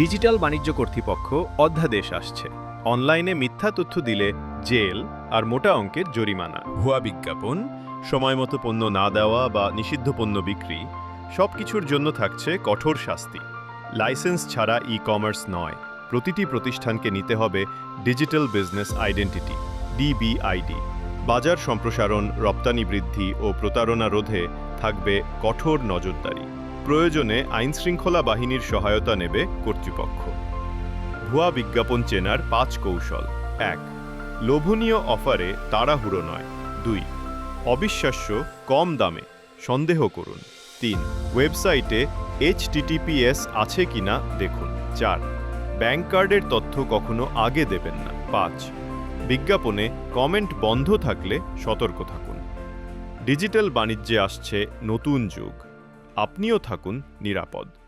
Digital বাণিজ্য কর্তৃপক্ষ অধ্যাদেশ আসছে। অনলাইনে মিথ্যা তথ্য দিলে জেল আর মোটা অঙ্কের জরিমানা। ভুয়া বিজ্ঞাপন, সময়মতো পণ্য না দেওয়া বা নিষিদ্ধ পণ্য বিক্রি, সবকিছুর জন্য থাকছে কঠোর শাস্তি। লাইসেন্স ছাড়া ই কমার্স নয়। প্রতিটি প্রতিষ্ঠানকে নিতে হবে ডিজিটাল বিজনেস আইডেন্টিটি, ডিবিআইডি। বাজার সম্প্রসারণ, রপ্তানি বৃদ্ধি ও প্রতারণা রোধে থাকবে কঠোর নজরদারি। প্রয়োজনে আইনশৃঙ্খলা বাহিনীর সহায়তা নেবে কর্তৃপক্ষ। ভুয়া বিজ্ঞাপন চেনার পাঁচ কৌশল। এক, লোভনীয় অফারে তাড়াহুড়ো নয়। দুই, অবিশ্বাস্য কম দামে। সন্দেহ করুন। তিন, ওয়েবসাইটে এইচটিটিপিএস আছে কিনা দেখুন। চার, ব্যাংক কার্ডের তথ্য কখনো আগে দেবেন না। পাঁচ, বিজ্ঞাপনে কমেন্ট বন্ধ থাকলে সতর্ক থাকুন। ডিজিটাল বাণিজ্যে আসছে নতুন যুগ। আপনিও থাকুন নিরাপদ।